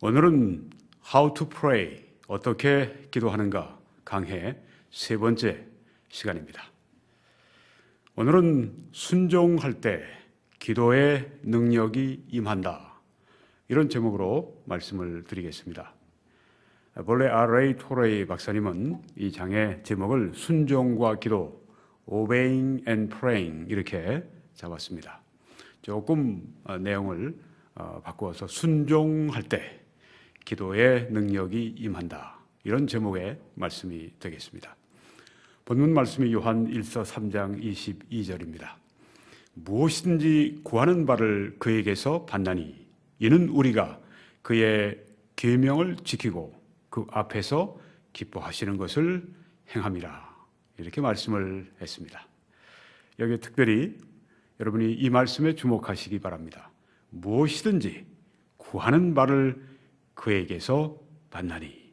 오늘은 How to Pray 어떻게 기도하는가 강해 세 번째 시간입니다. 오늘은 순종할 때 기도의 능력이 임한다. 이런 제목으로 말씀을 드리겠습니다. 본래 아레이 토레이 박사님은 이 장의 제목을 순종과 기도, obeying and praying 이렇게 잡았습니다. 조금 어, 내용을 어, 바꾸어서 순종할 때 기도의 능력이 임한다. 이런 제목의 말씀이 되겠습니다. 본문 말씀이 요한 1서 3장 22절입니다. 무엇이든지 구하는 바를 그에게서 받나니 이는 우리가 그의 계명을 지키고 그 앞에서 기뻐하시는 것을 행함이라. 이렇게 말씀을 했습니다. 여기 특별히 여러분이 이 말씀에 주목하시기 바랍니다. 무엇이든지 구하는 바를 그에게서 받나니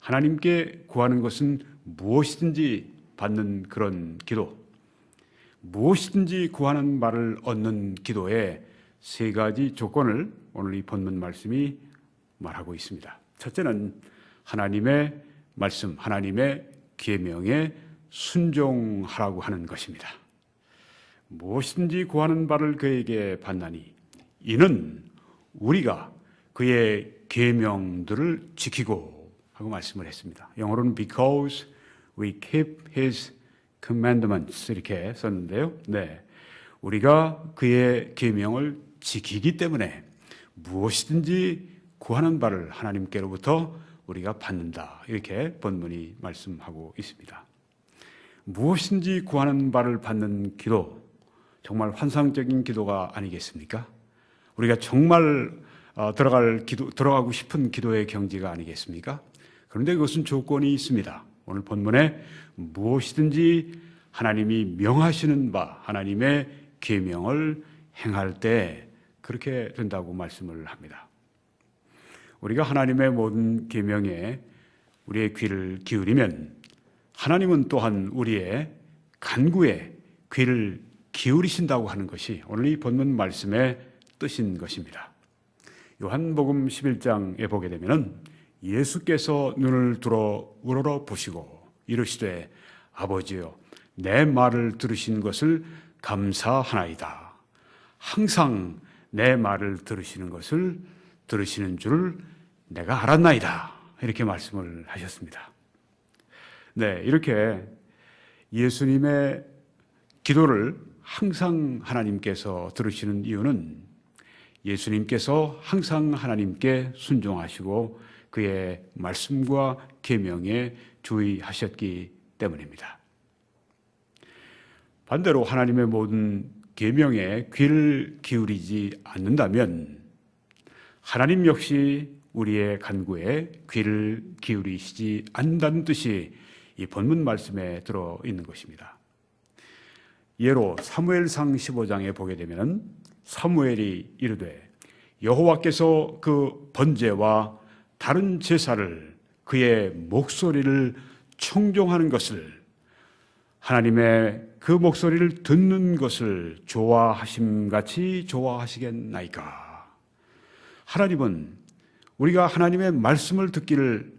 하나님께 구하는 것은 무엇이든지 받는 그런 기도 무엇이든지 구하는 바를 얻는 기도의 세 가지 조건을 오늘 이 본문 말씀이 말하고 있습니다. 첫째는 하나님의 말씀, 하나님의 계명에 순종하라고 하는 것입니다. 무엇이든지 구하는 바를 그에게 받나니 이는 우리가 그의 계명들을 지키고 하고 말씀을 했습니다. 영어로는 because we keep his commandments 이렇게 썼는데요. 네. 우리가 그의 계명을 지키기 때문에 무엇이든지 구하는 바를 하나님께로부터 우리가 받는다. 이렇게 본문이 말씀하고 있습니다. 무엇인지 구하는 바를 받는 기도, 정말 환상적인 기도가 아니겠습니까? 우리가 정말 어, 들어갈 기도, 들어가고 싶은 기도의 경지가 아니겠습니까? 그런데 그것은 조건이 있습니다. 오늘 본문에 무엇이든지 하나님이 명하시는 바, 하나님의 계명을 행할 때 그렇게 된다고 말씀을 합니다. 우리가 하나님의 모든 계명에 우리의 귀를 기울이면 하나님은 또한 우리의 간구에 귀를 기울이신다고 하는 것이 오늘 이 본문 말씀의 뜻인 것입니다. 요한복음 11장에 보게 되면은 예수께서 눈을 들어 우러러 보시고 이르시되 아버지여 내 말을 들으신 것을 감사하나이다. 항상 내 말을 들으시는 것을 들으시는 줄 내가 알았나이다. 이렇게 말씀을 하셨습니다. 네, 이렇게 예수님의 기도를 항상 하나님께서 들으시는 이유는 예수님께서 항상 하나님께 순종하시고 그의 말씀과 계명에 주의하셨기 때문입니다. 반대로 하나님의 모든 계명에 귀를 기울이지 않는다면 하나님 역시 우리의 간구에 귀를 기울이시지 않는다는 뜻이 이 본문 말씀에 들어 있는 것입니다. 예로 사무엘상 15장에 보게 되면 사무엘이 이르되 여호와께서 그 번제와 다른 제사를 그의 목소리를 청종하는 것을 하나님의 그 목소리를 듣는 것을 좋아하심 같이 좋아하시겠나이까. 하나님은 우리가 하나님의 말씀을 듣기를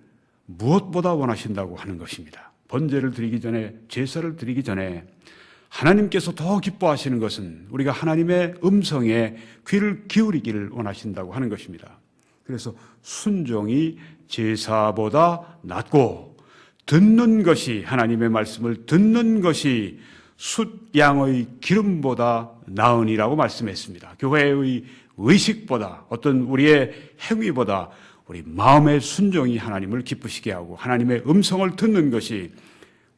무엇보다 원하신다고 하는 것입니다. 번제를 드리기 전에 제사를 드리기 전에 하나님께서 더 기뻐하시는 것은 우리가 하나님의 음성에 귀를 기울이기를 원하신다고 하는 것입니다. 그래서 순종이 제사보다 낫고 듣는 것이 하나님의 말씀을 듣는 것이 숫양의 기름보다 나으니라고 말씀했습니다. 교회의 의식보다 어떤 우리의 행위보다 우리 마음의 순종이 하나님을 기쁘시게 하고 하나님의 음성을 듣는 것이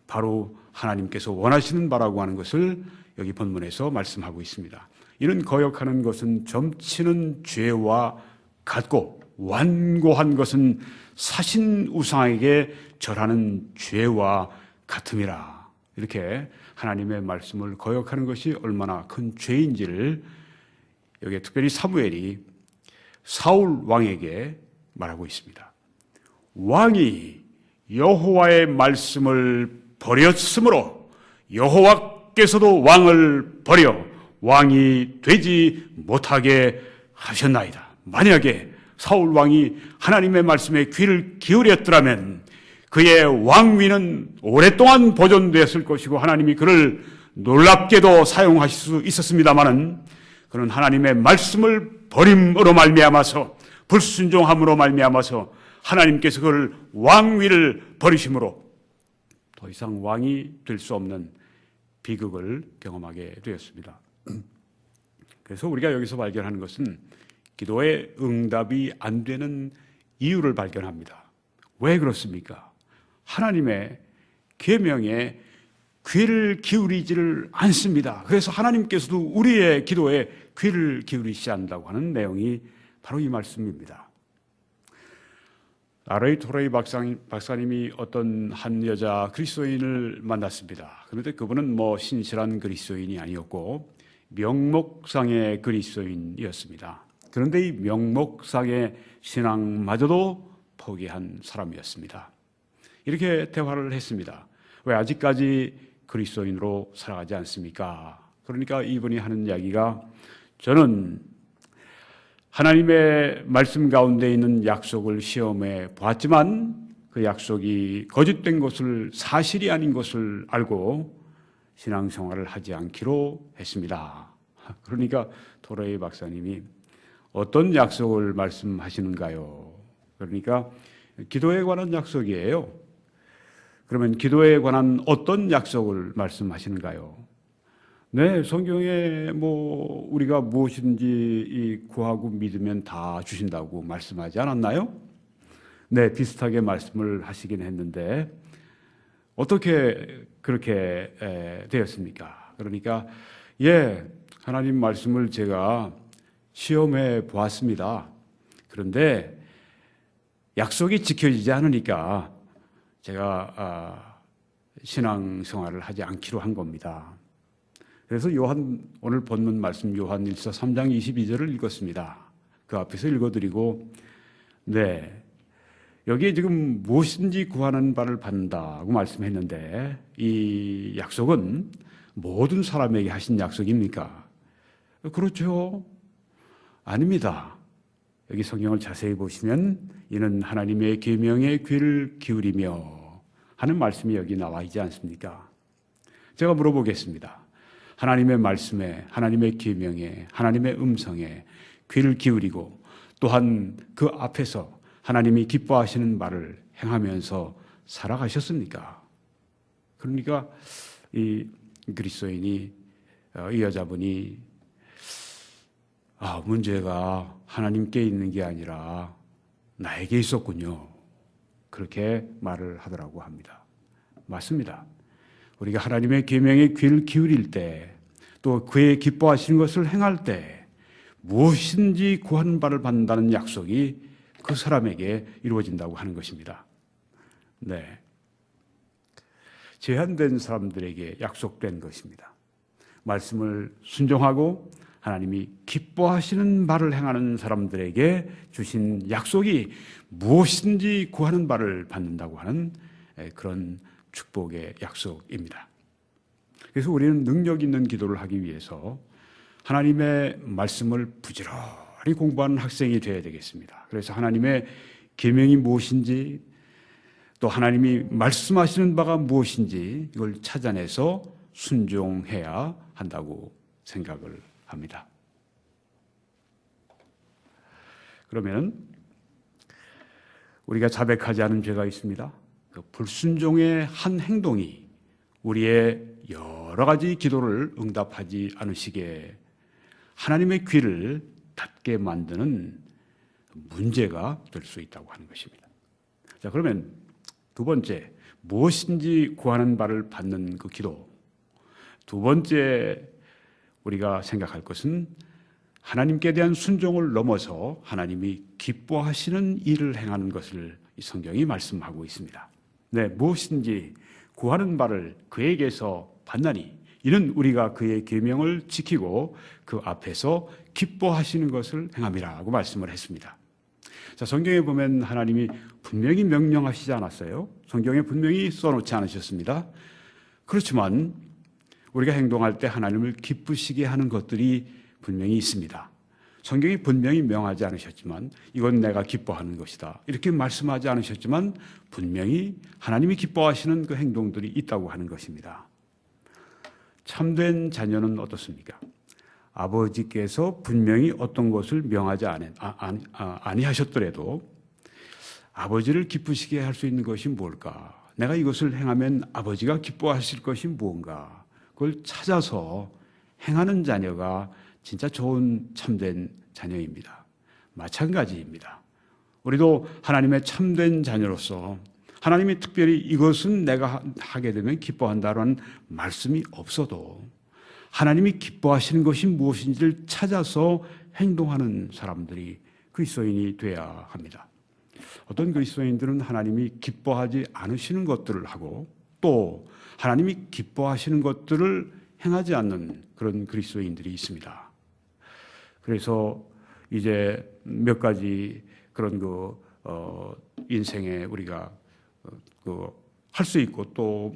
바로 하나님께서 원하시는 바라고 하는 것을 여기 본문에서 말씀하고 있습니다. 이는 거역하는 것은 점치는 죄와 같고 완고한 것은 사신 우상에게 절하는 죄와 같음이라. 이렇게 하나님의 말씀을 거역하는 것이 얼마나 큰 죄인지를 여기 특별히 사무엘이 사울 왕에게 말하고 있습니다. 왕이 여호와의 말씀을 버렸으므로 여호와께서도 왕을 버려 왕이 되지 못하게 하셨나이다. 만약에 사울 왕이 하나님의 말씀에 귀를 기울였더라면 그의 왕위는 오랫동안 보존되었을 것이고 하나님이 그를 놀랍게도 사용하실 수 있었습니다마는 그는 하나님의 말씀을 버림으로 말미암아서 불순종함으로 말미암아서 하나님께서 그를 왕위를 버리심으로 더 이상 왕이 될 수 없는 비극을 경험하게 되었습니다. 그래서 우리가 여기서 발견하는 것은 기도의 응답이 안 되는 이유를 발견합니다. 왜 그렇습니까? 하나님의 계명에 귀를 기울이지를 않습니다. 그래서 하나님께서도 우리의 기도에 귀를 기울이시지 않는다고 하는 내용이 바로 이 말씀입니다. 아레이 토레이 박사님이 어떤 한 여자 그리스도인을 만났습니다. 그런데 그분은 뭐 신실한 그리스도인이 아니었고 명목상의 그리스도인이었습니다. 그런데 이 명목상의 신앙마저도 포기한 사람이었습니다. 이렇게 대화를 했습니다. 왜 아직까지 그리스도인으로 살아가지 않습니까? 그러니까 이분이 하는 이야기가 저는 하나님의 말씀 가운데 있는 약속을 시험해 보았지만 그 약속이 거짓된 것을 사실이 아닌 것을 알고 신앙생활을 하지 않기로 했습니다. 그러니까 토레이 박사님이 어떤 약속을 말씀하시는가요? 그러니까 기도에 관한 약속이에요. 그러면 기도에 관한 어떤 약속을 말씀하시는가요? 네, 성경에 뭐 우리가 무엇인지 구하고 믿으면 다 주신다고 말씀하지 않았나요? 네, 비슷하게 말씀을 하시긴 했는데 어떻게 그렇게 되었습니까? 그러니까 예, 하나님 말씀을 제가 시험해 보았습니다. 그런데 약속이 지켜지지 않으니까 제가 아, 신앙 생활을 하지 않기로 한 겁니다. 그래서 요한 오늘 본문 말씀 요한 1서 3장 22절을 읽었습니다. 그 앞에서 읽어드리고 네 여기에 지금 무엇인지 구하는 바를 받는다고 말씀했는데 이 약속은 모든 사람에게 하신 약속입니까? 그렇죠. 아닙니다. 여기 성경을 자세히 보시면 이는 하나님의 계명에 귀를 기울이며 하는 말씀이 여기 나와 있지 않습니까? 제가 물어보겠습니다. 하나님의 말씀에, 하나님의 계명에, 하나님의 음성에 귀를 기울이고 또한 그 앞에서 하나님이 기뻐하시는 말을 행하면서 살아가셨습니까? 그러니까 이 그리스도인이 어, 이 여자분이 아, 문제가 하나님께 있는 게 아니라 나에게 있었군요. 그렇게 말을 하더라고 합니다. 맞습니다. 우리가 하나님의 계명에 귀를 기울일 때, 또 그의 기뻐하시는 것을 행할 때 무엇인지 구하는 바를 받는다는 약속이 그 사람에게 이루어진다고 하는 것입니다. 네. 제한된 사람들에게 약속된 것입니다. 말씀을 순종하고 하나님이 기뻐하시는 바를 행하는 사람들에게 주신 약속이 무엇인지 구하는 바를 받는다고 하는 그런 축복의 약속입니다. 그래서 우리는 능력 있는 기도를 하기 위해서 하나님의 말씀을 부지런히 공부하는 학생이 되어야 되겠습니다. 그래서 하나님의 계명이 무엇인지 또 하나님이 말씀하시는 바가 무엇인지 이걸 찾아내서 순종해야 한다고 생각을 합니다. 그러면 우리가 자백하지 않은 죄가 있습니다. 그 불순종의 한 행동이 우리의 여 러 가지 기도를 응답하지 않으시게 하나님의 귀를 닫게 만드는 문제가 될 수 있다고 하는 것입니다. 자, 그러면 두 번째, 무엇인지 구하는 바를 받는 그 기도. 두 번째, 우리가 생각할 것은 하나님께 대한 순종을 넘어서 하나님이 기뻐하시는 일을 행하는 것을 이 성경이 말씀하고 있습니다. 네, 무엇인지 구하는 바를 그에게서 받나니 이는 우리가 그의 계명을 지키고 그 앞에서 기뻐하시는 것을 행함이라고 말씀을 했습니다. 자, 성경에 보면 하나님이 분명히 명령하시지 않았어요. 성경에 분명히 써놓지 않으셨습니다. 그렇지만 우리가 행동할 때 하나님을 기쁘시게 하는 것들이 분명히 있습니다. 성경이 분명히 명하지 않으셨지만 이건 내가 기뻐하는 것이다. 이렇게 말씀하지 않으셨지만 분명히 하나님이 기뻐하시는 그 행동들이 있다고 하는 것입니다. 참된 자녀는 어떻습니까? 아버지께서 분명히 어떤 것을 명하지 아니, 아, 아, 아니 하셨더라도 아버지를 기쁘시게 할 수 있는 것이 뭘까? 내가 이것을 행하면 아버지가 기뻐하실 것이 무언가? 그걸 찾아서 행하는 자녀가 진짜 좋은 참된 자녀입니다. 마찬가지입니다. 우리도 하나님의 참된 자녀로서 하나님이 특별히 이것은 내가 하게 되면 기뻐한다라는 말씀이 없어도 하나님이 기뻐하시는 것이 무엇인지를 찾아서 행동하는 사람들이 그리스도인이 돼야 합니다. 어떤 그리스도인들은 하나님이 기뻐하지 않으시는 것들을 하고 또 하나님이 기뻐하시는 것들을 행하지 않는 그런 그리스도인들이 있습니다. 그래서 이제 몇 가지 그런 그 어, 인생에 우리가 어, 그 할 수 있고 또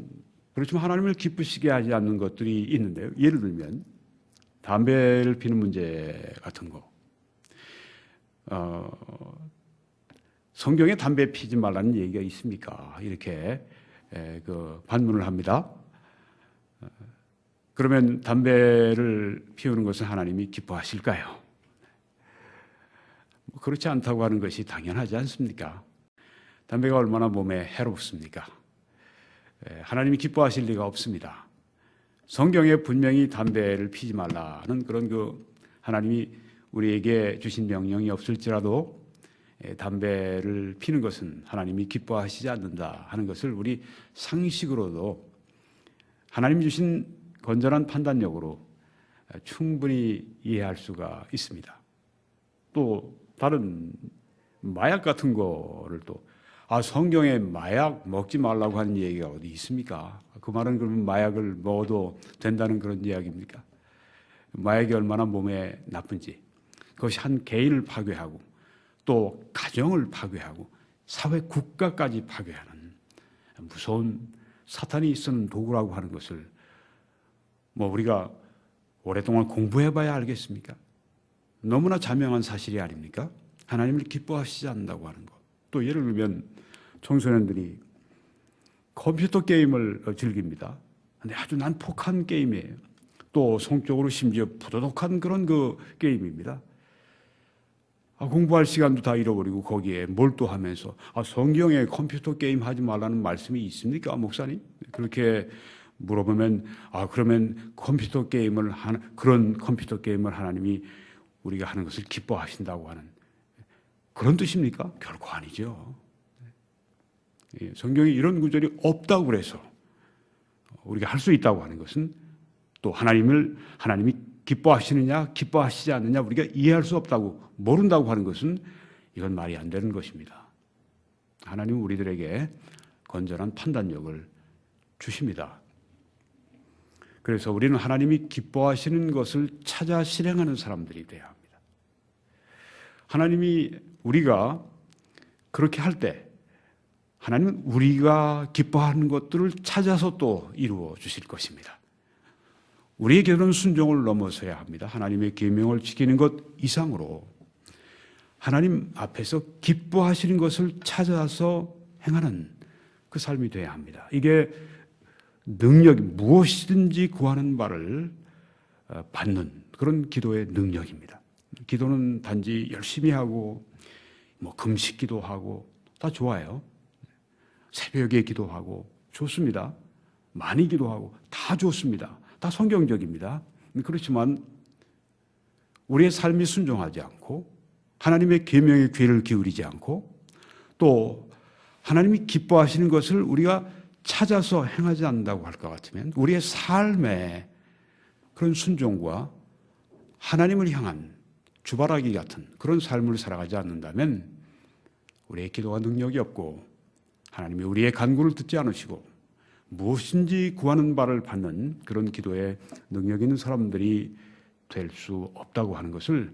그렇지만 하나님을 기쁘시게 하지 않는 것들이 있는데요. 예를 들면 담배를 피는 문제 같은 거. 어, 성경에 담배 피지 말라는 얘기가 있습니까? 이렇게 에, 그 반문을 합니다. 어, 그러면 담배를 피우는 것은 하나님이 기뻐하실까요? 뭐 그렇지 않다고 하는 것이 당연하지 않습니까? 담배가 얼마나 몸에 해롭습니까? 에, 하나님이 기뻐하실 리가 없습니다. 성경에 분명히 담배를 피지 말라는 그런 그 하나님이 우리에게 주신 명령이 없을지라도 에, 담배를 피는 것은 하나님이 기뻐하시지 않는다 하는 것을 우리 상식으로도 하나님 주신 건전한 판단력으로 충분히 이해할 수가 있습니다. 또 다른 마약 같은 거를 또 아, 성경에 마약 먹지 말라고 하는 얘기가 어디 있습니까? 그 말은 그러면 마약을 먹어도 된다는 그런 이야기입니까? 마약이 얼마나 몸에 나쁜지 그것이 한 개인을 파괴하고 또 가정을 파괴하고 사회 국가까지 파괴하는 무서운 사탄이 쓰는 도구라고 하는 것을 뭐 우리가 오랫동안 공부해 봐야 알겠습니까? 너무나 자명한 사실이 아닙니까? 하나님을 기뻐하시지 않는다고 하는 것. 또 예를 들면 청소년들이 컴퓨터 게임을 즐깁니다. 근데 아주 난폭한 게임이에요. 또 성적으로 심지어 부도덕한 그런 그 게임입니다. 아, 공부할 시간도 다 잃어버리고 거기에 몰두하면서 아, 성경에 컴퓨터 게임 하지 말라는 말씀이 있습니까, 목사님? 그렇게 물어보면 아 그러면 컴퓨터 게임을 하는 그런 컴퓨터 게임을 하나님이 우리가 하는 것을 기뻐하신다고 하는 그런 뜻입니까? 결코 아니죠. 예, 성경에 이런 구절이 없다고 그래서 우리가 할 수 있다고 하는 것은 또 하나님을 하나님이 기뻐하시느냐 기뻐하시지 않느냐 우리가 이해할 수 없다고 모른다고 하는 것은 이건 말이 안 되는 것입니다. 하나님 우리들에게 건전한 판단력을 주십니다. 그래서 우리는 하나님이 기뻐하시는 것을 찾아 실행하는 사람들이 되어야 합니다. 하나님이 우리가 그렇게 할 때 하나님은 우리가 기뻐하는 것들을 찾아서 또 이루어 주실 것입니다. 우리에게는 순종을 넘어서야 합니다. 하나님의 계명을 지키는 것 이상으로 하나님 앞에서 기뻐하시는 것을 찾아서 행하는 그 삶이 되어야 합니다. 이게 능력, 무엇이든지 구하는 바를 어, 받는 그런 기도의 능력입니다. 기도는 단지 열심히 하고, 뭐, 금식 기도하고, 다 좋아요. 새벽에 기도하고, 좋습니다. 많이 기도하고, 다 좋습니다. 다 성경적입니다. 그렇지만, 우리의 삶이 순종하지 않고, 하나님의 계명에 귀를 기울이지 않고, 또, 하나님이 기뻐하시는 것을 우리가 찾아서 행하지 않는다고 할 것 같으면 우리의 삶에 그런 순종과 하나님을 향한 주바라기 같은 그런 삶을 살아가지 않는다면 우리의 기도가 능력이 없고 하나님이 우리의 간구를 듣지 않으시고 무엇인지 구하는 바를 받는 그런 기도에 능력 있는 사람들이 될 수 없다고 하는 것을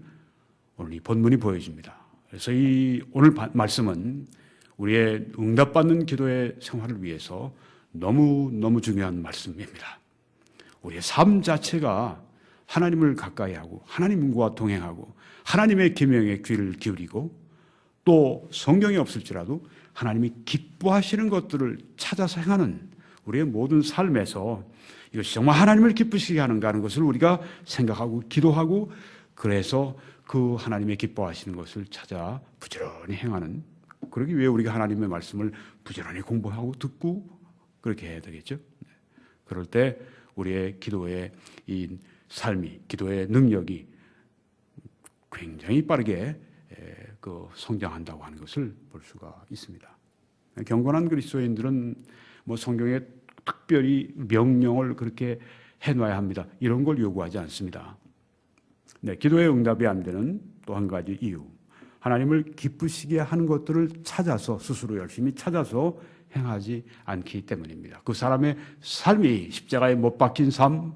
오늘 이 본문이 보여줍니다. 그래서 이 오늘 말씀은 우리의 응답받는 기도의 생활을 위해서 너무 너무 중요한 말씀입니다. 우리의 삶 자체가 하나님을 가까이 하고 하나님과 동행하고 하나님의 계명에 귀를 기울이고 또 성경이 없을지라도 하나님이 기뻐하시는 것들을 찾아서 행하는 우리의 모든 삶에서 이것이 정말 하나님을 기쁘시게 하는가 하는 것을 우리가 생각하고 기도하고 그래서 그 하나님의 기뻐하시는 것을 찾아 부지런히 행하는 그러기 위해 우리가 하나님의 말씀을 부지런히 공부하고 듣고 그렇게 해야 되겠죠. 그럴 때 우리의 기도의 이 삶이 기도의 능력이 굉장히 빠르게 에, 그 성장한다고 하는 것을 볼 수가 있습니다. 경건한 그리스도인들은 뭐 성경에 특별히 명령을 그렇게 해놔야 합니다. 이런 걸 요구하지 않습니다. 네, 기도의 응답이 안 되는 또 한 가지 이유. 하나님을 기쁘시게 하는 것들을 찾아서 스스로 열심히 찾아서 행하지 않기 때문입니다. 그 사람의 삶이 십자가에 못 박힌 삶,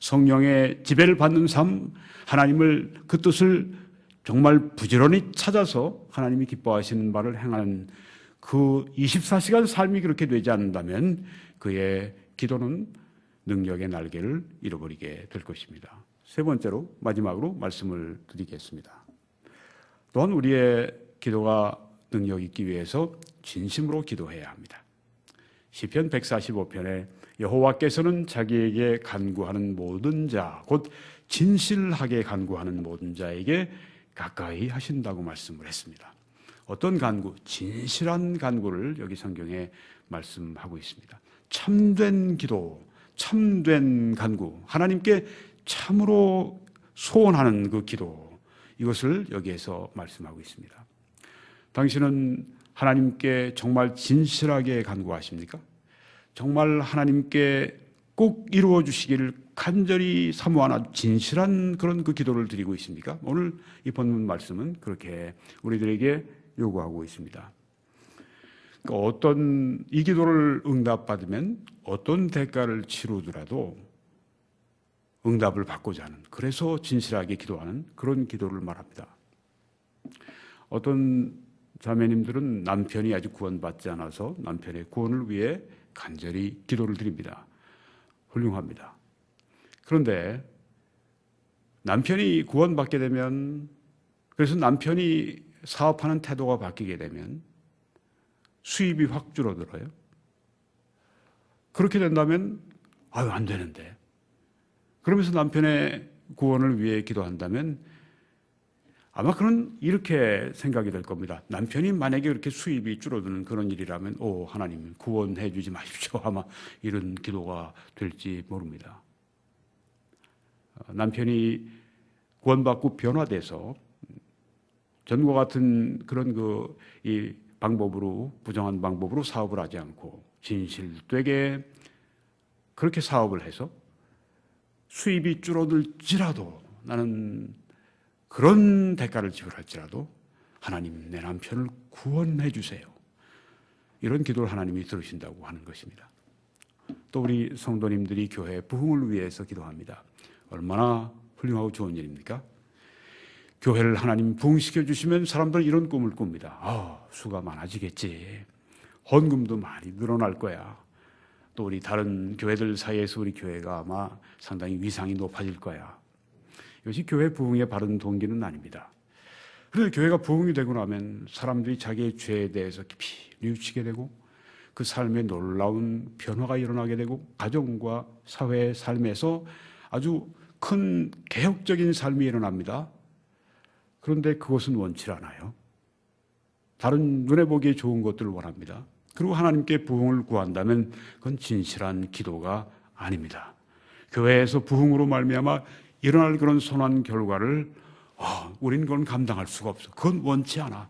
성령의 지배를 받는 삶, 하나님을 그 뜻을 정말 부지런히 찾아서 하나님이 기뻐하시는 바를 행하는 그 24시간 삶이 그렇게 되지 않는다면 그의 기도는 능력의 날개를 잃어버리게 될 것입니다. 세 번째로 마지막으로 말씀을 드리겠습니다. 또한 우리의 기도가 능력 있기 위해서 진심으로 기도해야 합니다. 시편 145편에 여호와께서는 자기에게 간구하는 모든 자, 곧 진실하게 간구하는 모든 자에게 가까이 하신다고 말씀을 했습니다. 어떤 간구? 진실한 간구를 여기 성경에 말씀하고 있습니다. 참된 기도, 참된 간구, 하나님께 참으로 소원하는 그 기도, 이것을 여기에서 말씀하고 있습니다. 당신은 하나님께 정말 진실하게 간구하십니까? 정말 하나님께 꼭 이루어 주시기를 간절히 사모하나 진실한 그런 그 기도를 드리고 있습니까? 오늘 이 본문 말씀은 그렇게 우리들에게 요구하고 있습니다. 그러니까 어떤 이 기도를 응답받으면 어떤 대가를 치르더라도 응답을 받고자 하는 그래서 진실하게 기도하는 그런 기도를 말합니다. 어떤 자매님들은 남편이 아직 구원받지 않아서 남편의 구원을 위해 간절히 기도를 드립니다. 훌륭합니다. 그런데 남편이 구원받게 되면 그래서 남편이 사업하는 태도가 바뀌게 되면 수입이 확 줄어들어요. 그렇게 된다면 아유 안 되는데 그러면서 남편의 구원을 위해 기도한다면 아마 그런 이렇게 생각이 될 겁니다. 남편이 만약에 그렇게 수입이 줄어드는 그런 일이라면 오 하나님 구원해 주지 마십시오. 아마 이런 기도가 될지 모릅니다. 어, 남편이 구원받고 변화돼서 전과 같은 그런 그 이 방법으로 부정한 방법으로 사업을 하지 않고 진실되게 그렇게 사업을 해서 수입이 줄어들지라도 나는 그런 대가를 지불할지라도 하나님 내 남편을 구원해 주세요. 이런 기도를 하나님이 들으신다고 하는 것입니다. 또 우리 성도님들이 교회 부흥을 위해서 기도합니다. 얼마나 훌륭하고 좋은 일입니까? 교회를 하나님 부흥시켜 주시면 사람들 이런 꿈을 꿉니다. 아, 수가 많아지겠지. 헌금도 많이 늘어날 거야. 또 우리 다른 교회들 사이에서 우리 교회가 아마 상당히 위상이 높아질 거야. 이것이 교회 부흥의 바른 동기는 아닙니다. 그런데 교회가 부흥이 되고 나면 사람들이 자기의 죄에 대해서 깊이 뉘우치게 되고 그 삶에 놀라운 변화가 일어나게 되고 가정과 사회 삶에서 아주 큰 개혁적인 삶이 일어납니다. 그런데 그것은 원치 않아요. 다른 눈에 보기에 좋은 것들을 원합니다. 그리고 하나님께 부흥을 구한다면 그건 진실한 기도가 아닙니다. 교회에서 부흥으로 말미암아 일어날 그런 선한 결과를 어, 우린 그건 감당할 수가 없어. 그건 원치 않아.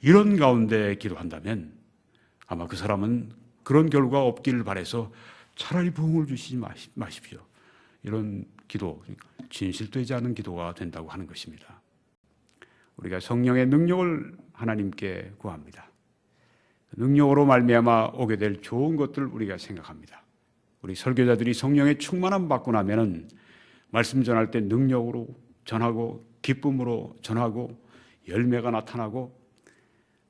이런 가운데 기도한다면 아마 그 사람은 그런 결과 없기를 바래서 차라리 부흥을 주시지 마십시오. 이런 기도, 진실되지 않은 기도가 된다고 하는 것입니다. 우리가 성령의 능력을 하나님께 구합니다. 능력으로 말미암아 오게 될 좋은 것들을 우리가 생각합니다. 우리 설교자들이 성령의 충만함 받고 나면은 말씀 전할 때 능력으로 전하고 기쁨으로 전하고 열매가 나타나고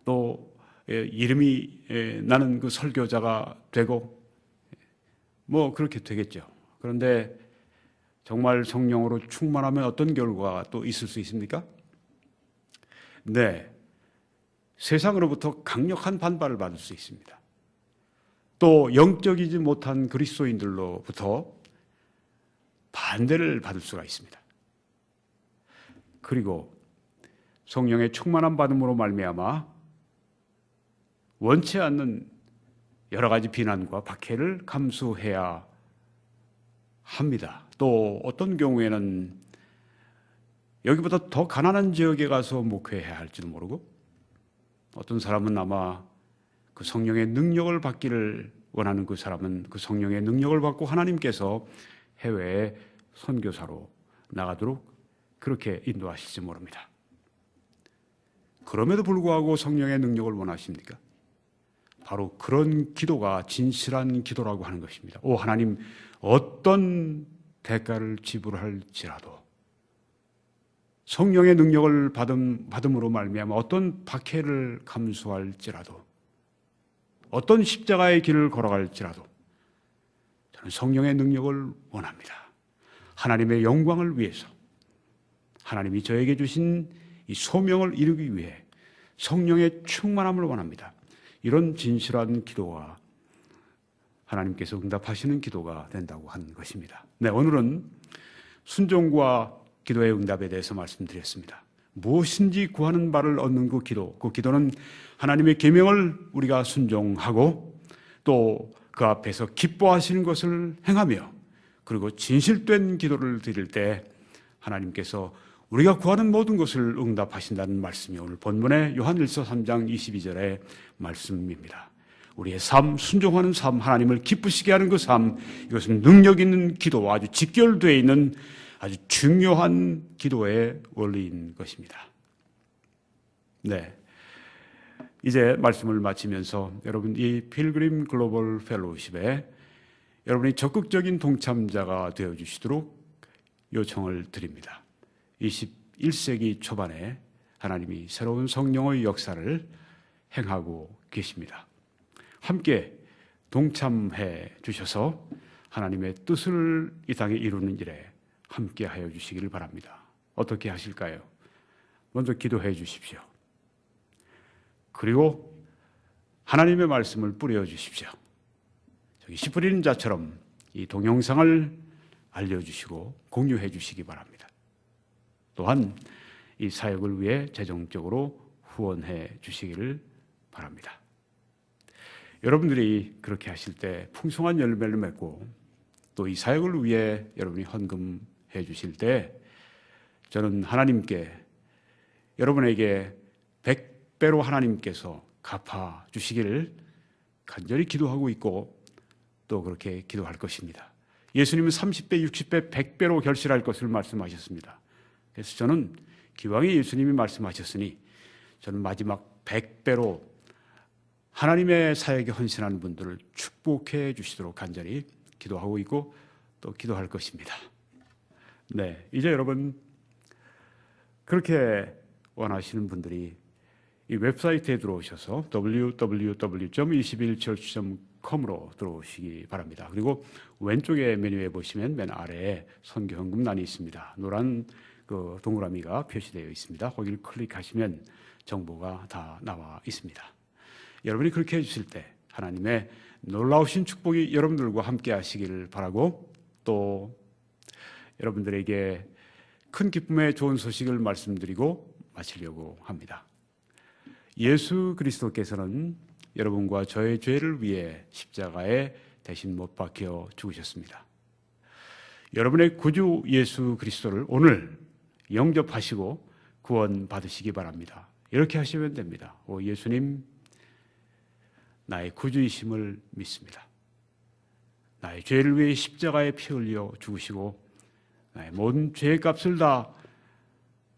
또 예, 이름이 예, 나는 그 설교자가 되고 뭐 그렇게 되겠죠. 그런데 정말 성령으로 충만하면 어떤 결과가 또 있을 수 있습니까? 네, 세상으로부터 강력한 반발을 받을 수 있습니다. 또 영적이지 못한 그리스도인들로부터 반대를 받을 수가 있습니다. 그리고 성령의 충만한 받음으로 말미암아 원치 않는 여러 가지 비난과 박해를 감수해야 합니다. 또 어떤 경우에는 여기보다 더 가난한 지역에 가서 목회해야 할지도 모르고 어떤 사람은 아마 그 성령의 능력을 받기를 원하는 그 사람은 그 성령의 능력을 받고 하나님께서 해외에 선교사로 나가도록 그렇게 인도하실지 모릅니다. 그럼에도 불구하고 성령의 능력을 원하십니까? 바로 그런 기도가 진실한 기도라고 하는 것입니다. 오 하나님 어떤 대가를 지불할지라도 성령의 능력을 받음 받음으로 말미암아 어떤 박해를 감수할지라도 어떤 십자가의 길을 걸어갈지라도 저는 성령의 능력을 원합니다. 하나님의 영광을 위해서 하나님이 저에게 주신 이 소명을 이루기 위해 성령의 충만함을 원합니다. 이런 진실한 기도가 하나님께서 응답하시는 기도가 된다고 하는 것입니다. 네, 오늘은 순종과 기도의 응답에 대해서 말씀드렸습니다. 무엇인지 구하는 바를 얻는 그 기도, 그 기도는 하나님의 계명을 우리가 순종하고 또 그 앞에서 기뻐하시는 것을 행하며 그리고 진실된 기도를 드릴 때 하나님께서 우리가 구하는 모든 것을 응답하신다는 말씀이 오늘 본문의 요한일서 3장 22절의 말씀입니다. 우리의 삶, 순종하는 삶, 하나님을 기쁘시게 하는 그 삶, 이것은 능력 있는 기도와 아주 직결되어 있는 아주 중요한 기도의 원리인 것입니다. 네. 이제 말씀을 마치면서 여러분 이 필그림 글로벌 펠로우십에 여러분이 적극적인 동참자가 되어 주시도록 요청을 드립니다. 21세기 초반에 하나님이 새로운 성령의 역사를 행하고 계십니다. 함께 동참해 주셔서 하나님의 뜻을 이 땅에 이루는 일에 함께 하여 주시기를 바랍니다. 어떻게 하실까요? 먼저 기도해 주십시오. 그리고 하나님의 말씀을 뿌려 주십시오. 저기 씨 뿌리는 자처럼 이 동영상을 알려 주시고 공유해 주시기 바랍니다. 또한 이 사역을 위해 재정적으로 후원해 주시기를 바랍니다. 여러분들이 그렇게 하실 때 풍성한 열매를 맺고 또 이 사역을 위해 여러분이 헌금해 주실 때 저는 하나님께 여러분에게 백배로 하나님께서 갚아 주시기를 간절히 기도하고 있고 또 그렇게 기도할 것입니다. 예수님은 30배, 60배, 100배로 결실할 것을 말씀하셨습니다. 그래서 저는 기왕에 예수님이 말씀하셨으니 저는 마지막 100배로 하나님의 사역에 헌신하는 분들을 축복해 주시도록 간절히 기도하고 있고 또 기도할 것입니다. 네, 이제 여러분 그렇게 원하시는 분들이 이 웹사이트에 들어오셔서 www.21church.com으로 들어오시기 바랍니다. 그리고 왼쪽에 메뉴에 보시면 맨 아래에 선교 헌금란이 있습니다. 노란 그 동그라미가 표시되어 있습니다. 거기를 클릭하시면 정보가 다 나와 있습니다. 여러분이 그렇게 해주실 때 하나님의 놀라우신 축복이 여러분들과 함께 하시기를 바라고 또 여러분들에게 큰 기쁨의 좋은 소식을 말씀드리고 마치려고 합니다. 예수 그리스도께서는 여러분과 저의 죄를 위해 십자가에 대신 못 박혀 죽으셨습니다. 여러분의 구주 예수 그리스도를 오늘 영접하시고 구원 받으시기 바랍니다. 이렇게 하시면 됩니다. 오 예수님 나의 구주이심을 믿습니다. 나의 죄를 위해 십자가에 피 흘려 죽으시고 나의 모든 죄의 값을 다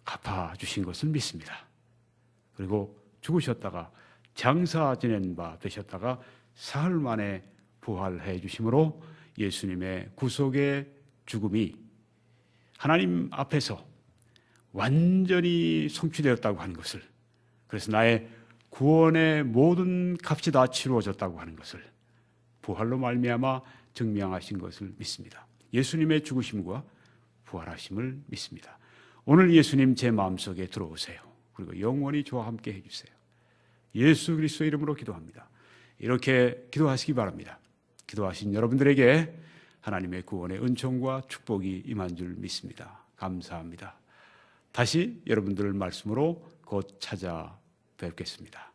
갚아 주신 것을 믿습니다. 그리고 죽으셨다가 장사 지낸 바 되셨다가 사흘 만에 부활해 주심으로 예수님의 구속의 죽음이 하나님 앞에서 완전히 성취되었다고 하는 것을 그래서 나의 구원의 모든 값이 다 치루어졌다고 하는 것을 부활로 말미암아 증명하신 것을 믿습니다. 예수님의 죽으심과 부활하심을 믿습니다. 오늘 예수님 제 마음속에 들어오세요. 그리고 영원히 저와 함께 해주세요. 예수 그리스도 이름으로 기도합니다. 이렇게 기도하시기 바랍니다. 기도하신 여러분들에게 하나님의 구원의 은총과 축복이 임한 줄 믿습니다. 감사합니다. 다시 여러분들 말씀으로 곧 찾아뵙겠습니다.